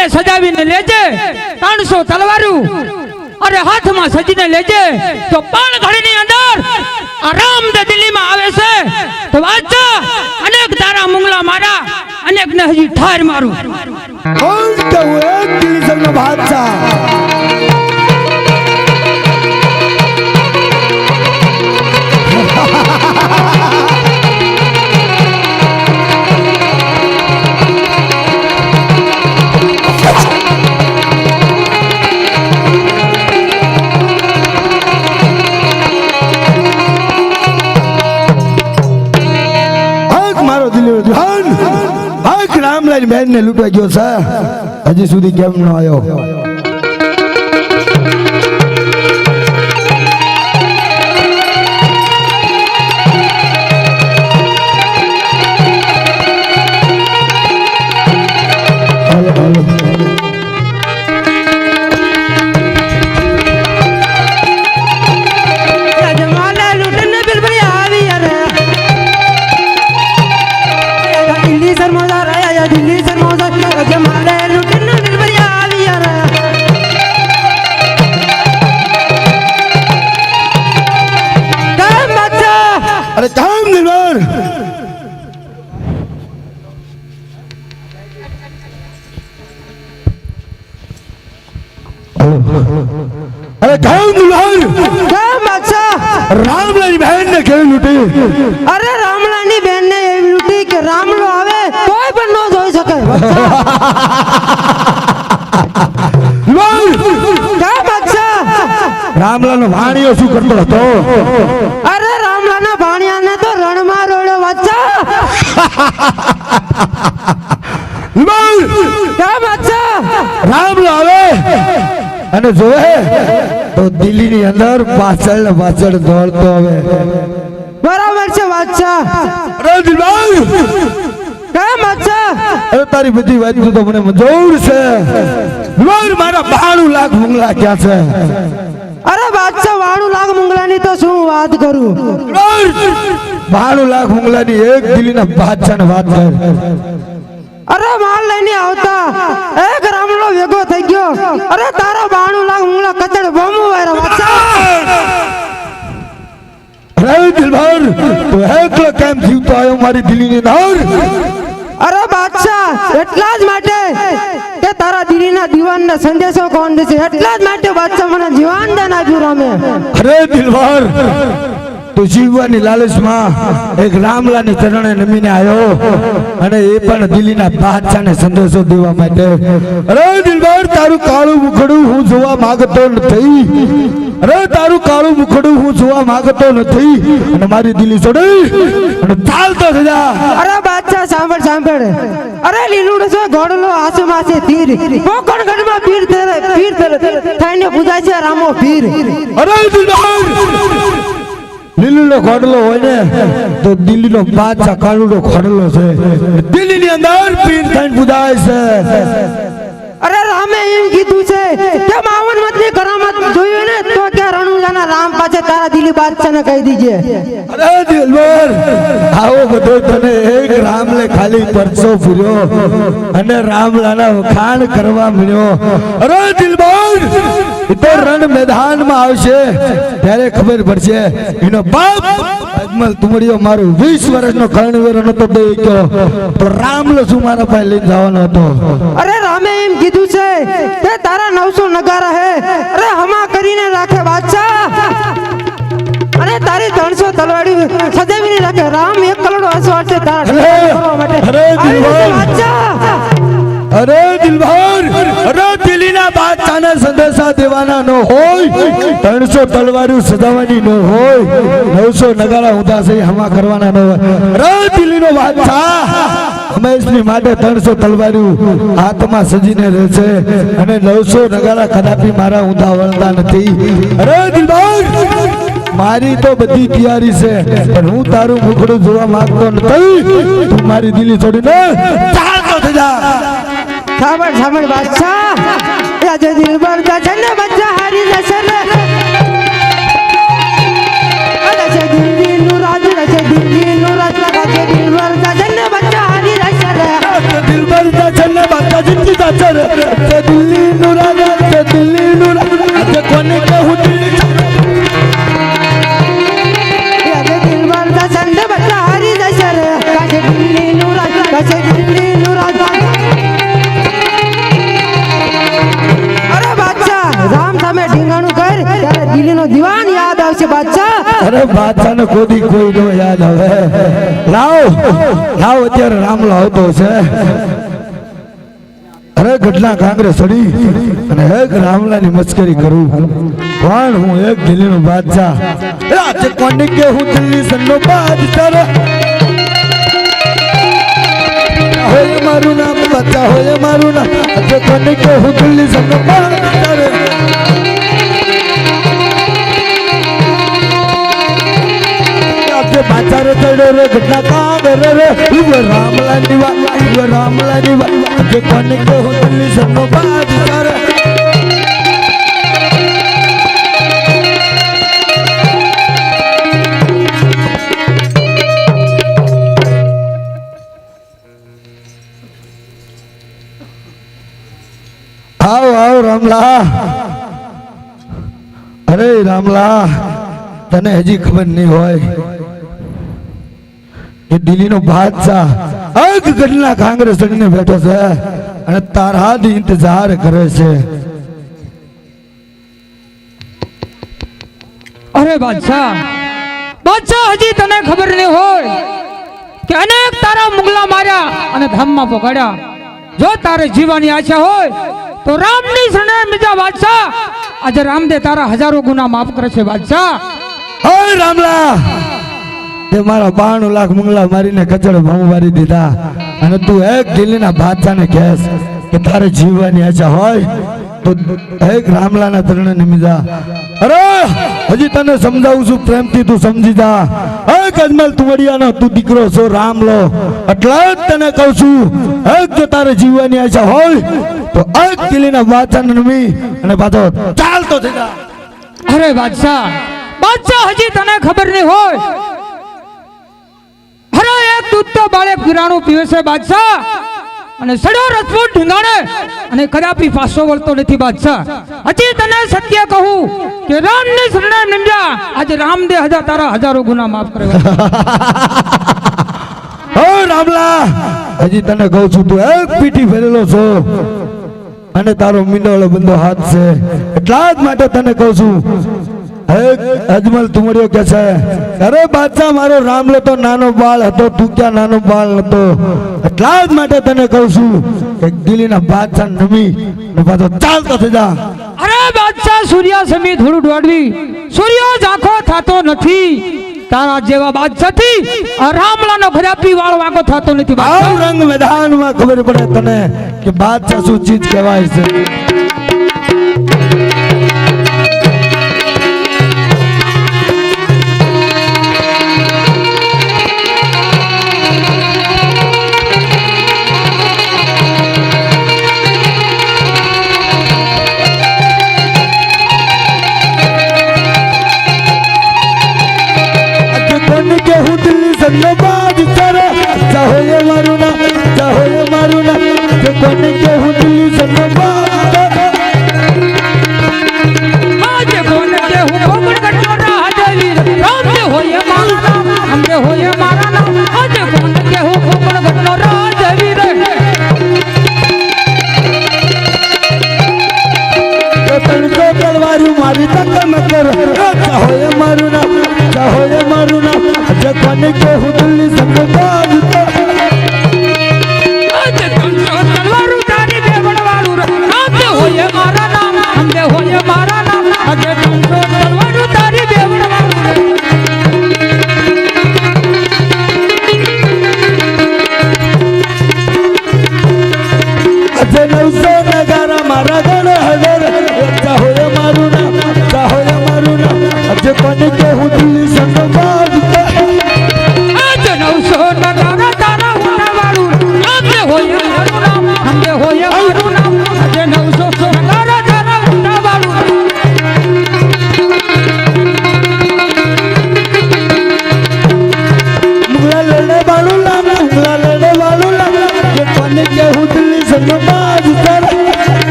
હવે સજાવીને લેજે. ત્રણસો તલવારું અરે હાથમાં સજીને લેજે. તો પણ ઘડીની અંદર આરામ દે દિલ્હીમાં આવે છે. તો વાંચો. અનેક તારા મુંગલા મારા અનેક ને હજી ઠાર મારું. કોણ તો એક દિલ્હી સંગ બાદશાહ? હક લઈને બેન ને લૂંટવા ગયો સર હજી સુધી કેમ ન આવ્યો અરે જામ નિર્ભર કેમ બાદશાહ. રામલાની બહેન ને કેવી લૂટી. અરે રામલાની બહેન ને એવી લૂટી કે રામલો આવે કોઈ પણ નો જોઈ શકે. કેમ બચ્ચા રામલાલ શું કરતો હતો? અરે રામલાના ભાણિયાને તો રણમાં રોડ્યો નિર્ભર કેમ આવે. અને જોવે તો દિલ્હી ની અંદર પાછળ ને પાછળ દોડતો હવે બરાબર છે બાદશાહ અરે કેમ બચ્ચા અરે તારી બધી વાત તો મને મંજૂર છે. દિલબાગ મારા બાણું લાખ મુંગલા ક્યાં છે? અરે બાદશાહ વાણું લાખ મુંગલાની તો શું વાત કરું? બાણું લાખ મુંગલાની એક દિલ્હીના બાદશાહને વાત કર. અરે માલ લઈને આવતા. એક રામલો ભેગો થઈ ગયો. અરે તારો બાણું લાખ મુંગલા કચડ બોમું વાયરા વાચા અરે દિલભર તું એકલો કેમ જીવતો આવ્યો મારી દિલ્હીની નાર? અરે બાદશાહ એટલા જ માટે કે તારા દિલ્હીના દીવાનના સંદેશો કોણ દેશે? એટલા જ માટે બાદશાહ મને જીવાન દાન આપ્યું રામે. અરે દિલભર તું જીવવાની લાલચમાં એક રામલાની ચરણે નમીને આવ્યો અને એ પણ દિલ્હીના બાદશાહને સંદેશો દેવા માટે. અરે દિલભર તારું કાળું મુખડું હું જોવા માંગતો નથી. અરે તારું કાળું મુખડું હું જોવા માંગતો નથી. અને મારી દિલ્હી છોડી અને ચાલતો થયા અરે બાદશાહ સાંભળ સાંભળ. અરે લીલુડ છે ઘોડલો આસુ માસે તીર. પોકણ ગણમાં પીર તેરે પીર તેરે થઈને પૂજાય છે રામો પીર. અરે દિલદાર લીલીનો ખોડલો હોય ને, તો દિલ્હીનો બાદશાહ કાળુનો ખોડલો છે. દિલ્હીની અંદર પીર થઈને પૂજાય છે. અરે રામે એમ કીધું છે કે માવન મતની કરામત જોયું ને તો કે રણુજાના રામ પાસે તારા દિલ્હી બાદશાહને કહી દીજે. અરે દિલબર આવો બધો તને એક રામલે ખાલી પરસો ફર્યો અને રામલાના વખાણ કરવા મળ્યો. અરે દિલબર તો રણ મેદાનમાં આવશે. ત્યારે ખબર પડશે એનો બાપ અજમલ તુમડીઓ મારો વીસ વર્ષનો કર્ણવીર નતો દઈ ગયો પણ રામલો શું મારા પાસે લઈને જવાનો હતો? અરે રામે એમ છે તે તારા નવસો નગારા હે. અરે હમા કરીને રાખે બાદશાહ. અરે તારી ત્રણસો તલવાડી સજાવીને રાખે. રામ એક કરોડ અસવાર છે તારા માટે. અરે દિલભર અરે દિલ્હીના બાદશાહને સંદેશા દેવાના ન હોય ત્રણસો તલવારું સજાવાની ન હોય નવસો નગારા ઉદાસે હમા કરવાના નો હોય. અરે દિલ્હીનો બાદશાહ. હંમેશની માટે ત્રણસો તલવારું હાથમાં સજીને રહે છે અને નવસો નગારા કદાપી મારા ઊંધા વળતા નથી. મારી તો બધી તૈયારી છે, પણ હું તારું મુખડું જોવા માંગતો નથી. તું મારી દિલ્હી છોડીને ચાલતો થઈ જા. સાંભળ સાંભળ, બાદશાહ. રાજા દિલબર છે ને બચ્ચા હારી જશે ને. અરે બાદશાહને કોદી કોઈ નો યાદ હવે લાવ લાવ, અત્યારે રામલો આવતો છે. અરે ગઢલા કાંગરે સડી અને એક રામલા ની મસ્કરી કરું. પણ હું એક દિલ્હી નો બાદશાહ રાજ કોને કે હું દિલ્હી સન્નો બાદશાહ હોય મારું નામ બચ્ચા હોય મારું નામ. કોને કે હું દિલ્હી સન્નો બાદશાહ બાચારે ચડ્યો રે, ઘટના કાગર રે ઉવ રામલા નીવા ઉવ રામલા નીવા આજે કોને કે હું દિલ્હી સન્નો બાદશાહ રે? આવ આવ, રામલા. અરે, રામલા, તને હજી ખબર નહીં હોય. કે દિલ્હીનો બાદશાહ અગ ગઢના કાંગ્રેસ ચડીને બેઠો છે અને તારા જ ઇંતજાર કરે છે. અરે બાદશાહ બાદશાહ હજી તને ખબર નહીં હોય કે અનેક તારા મુગલા માર્યા અને ધામમાં પકડ્યા જો તારે જીવવાની આશા હોય તો રામની શરણે બીજા બાદશાહ આજે રામદે તારા હજારો ગુના માફ કરે છે બાદશાહ. ઓય રામલા! તે મારા બાણું લાખ મુંગલા મારીને કચડ ભાવ મારી દીધા. અને તું એક દિલ્હીના બાદશાહને કહેશ કે તારે જીવવાની આશા હોય તો એક રામલાના તરણે નિમિજા અરે, હજી તને સમજાવું છું, પ્રેમથી તું સમજી જા. એક અજમલ તુવડિયાનો તું દીકરો છો રામલો એટલે જ તને કહું છું, એક જો તારે જીવવાની આશા હોય તો એક દિલ્હીના બાદશાહને નમી અને પાછો ચાલતો થઈ જા. અરે બાદશાહ બાદશાહ હજી તને ખબર નહીં હોય એક દૂધ તો બાળે પીરાણું પીવે છે બાદશાહ. અને સડો રસપૂટ ઢીંગાણે અને કદાપી પાછો વળતો નથી બાદશાહ. હજી તને સત્ય કહું કે રામની શરણે નિમજા આજે રામદે હજાર તારા હજારો ગુના માફ કરે ઓ રામલા, હજી તને કહું છું, તું એક પીટી ફેરેલો છો. અને તારો મીંડોળો બંધો હાથ છે. એટલા જ માટે તને કહું છું અજમલ તુમડ્યો કે છે? અરે બાદશાહ મારો રામલો તો નાનો બાળ હતો તું ક્યાં નાનો બાળ હતો? એટલા જ માટે તને કહું છું કે દિલ્હીના બાદશાહ નમી ને પાછો ચાલતો થઈ જા. અરે બાદશાહ સૂર્યા સમી થોડું દોડવી સૂર્ય ઝાંખો થતો નથી. તારા જેવા બાદશાહથી આ રામલાનો ખરાપી વાળ વાગો થતો નથી રંગ મેદાનમાં ખબર પડે તને કે બાદશાહ શું ચીજ કહેવાય છે. દિલ્હી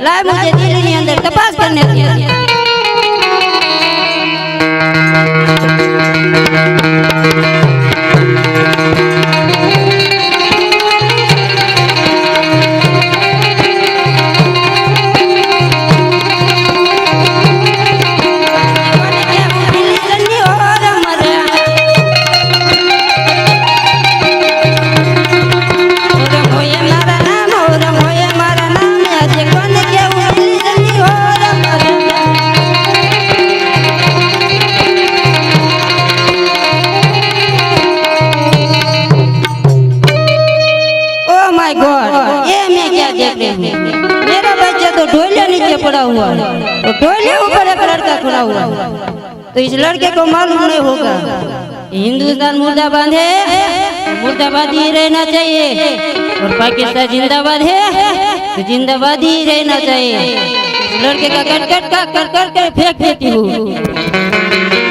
લાય મુજે દિલ્હીની અંદર તપાસ કરને तो इस लड़के को मालूम नहीं होगा। हिंदुस्तान मुर्दाबाद है, मुर्दाबाद ही रहना चाहिए। और पाकिस्तान जिंदाबाद है तो जिंदाबाद ही रहना चाहिए। लड़के का कट कट का कर कर फेंक देती हूँ।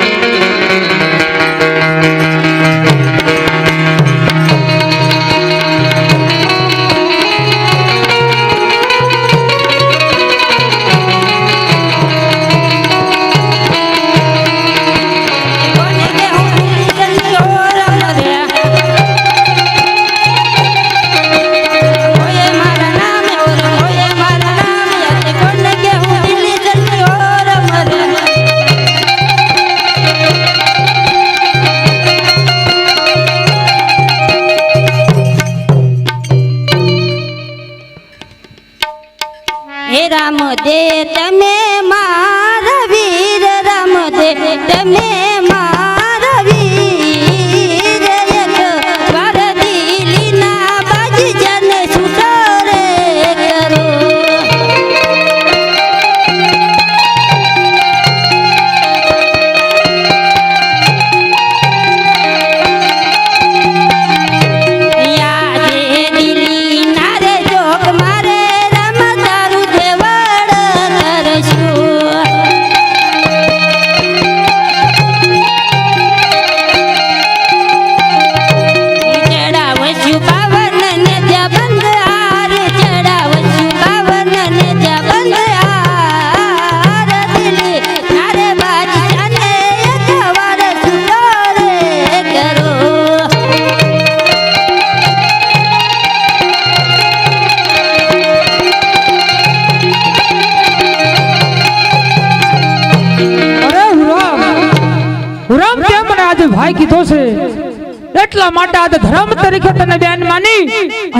તરીકે તને બેન માની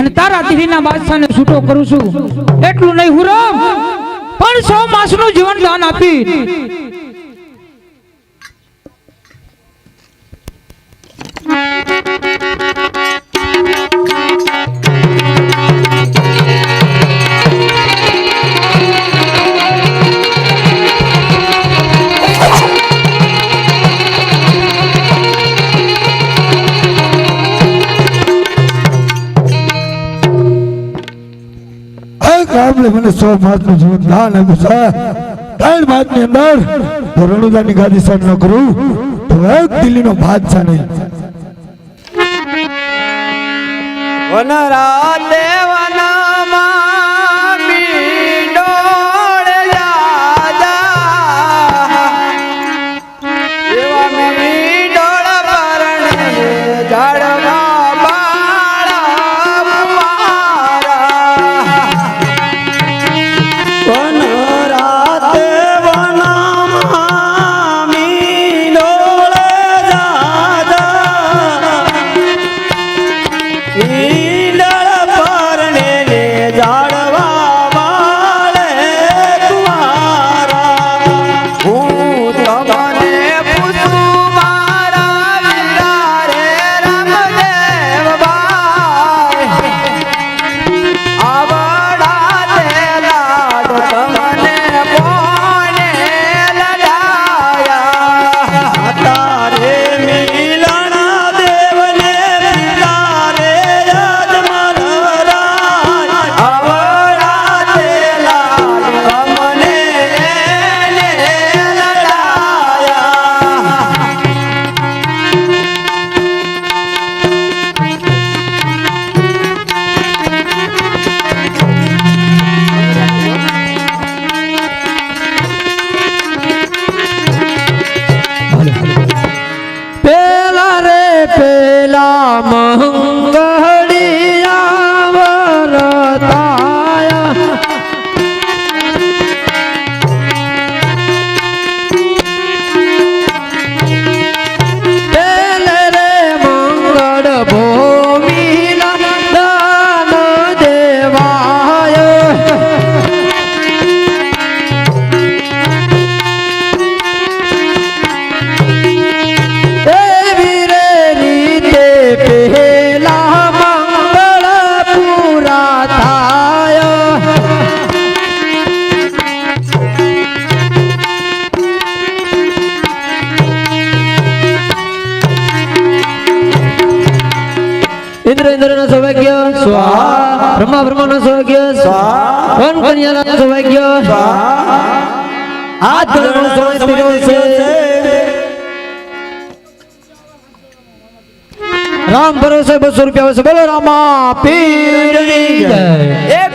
અને તારા દિલ્હીના બાદશાહને છૂટો કરું છું. એટલું નહીં હુરામ પણ સો માસનું જીવન દાન આપી. આ કામને મને સો માસનું જીવન દાન આપ્યું છે. ત્રણ માસની અંદર જો રણુદાની ગાદી સર ન કરું તો એક દિલ્હીનો બાદશાહ નહીં. વનરા આ ધર્મ છે રામ ભરોસે બસો રૂપિયા આવશે બોલો રામા પીર જય.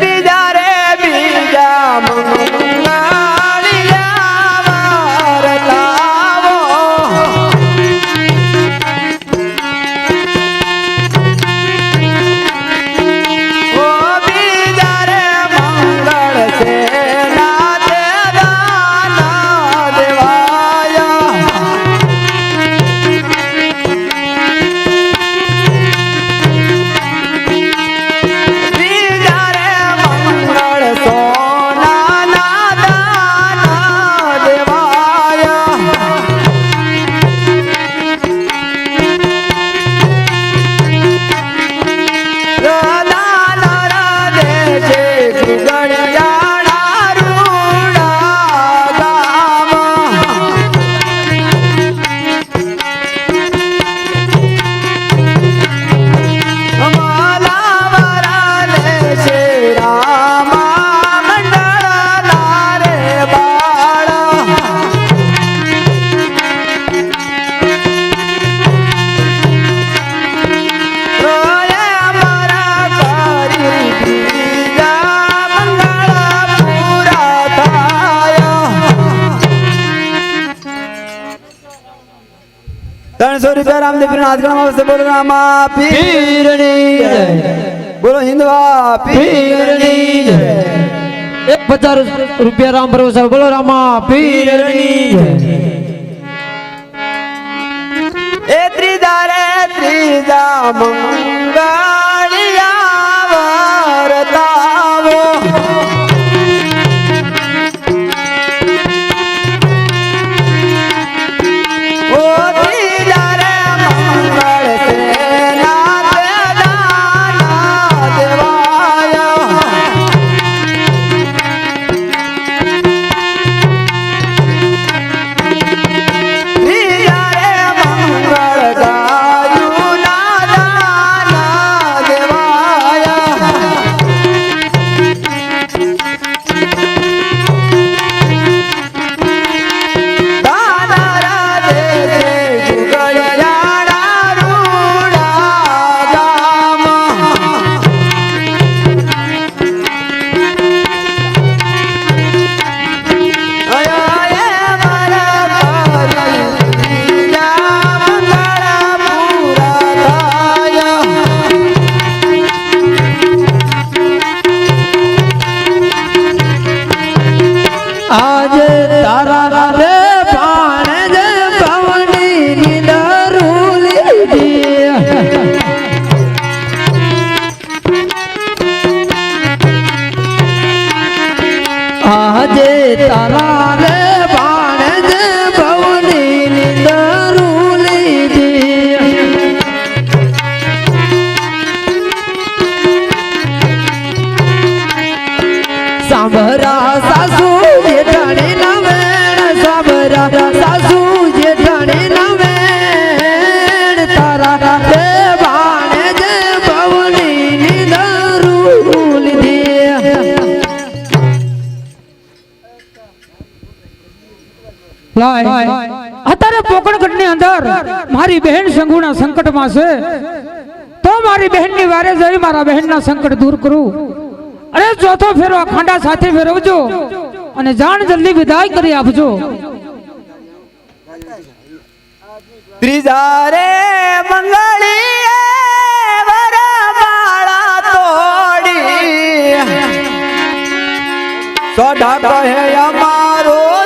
ત્રણસો રૂપિયા રામદેવ હાથ ગણવામાં આવશે બોલો રામા પીરણી બોલો હિન્દવા પીરણી એક પચાસ રૂપિયા રામ ભરોસે બોલો, રામા પીરણી એ ત્રીજા રે લાય. અત્યારે પોકણગઢની અંદર મારી બહેન સંગુણા સંકટમાં છે. તો મારી બહેનની વારે જઈ મારા બહેનના સંકટ દૂર કરું. અરે ચોથો ફેરો ખાંડા સાથે ફેરવજો અને જાણ જલ્દી વિદાય કરી આપજો. ત્રીજા રે મંગળી સોઢા કહે અમા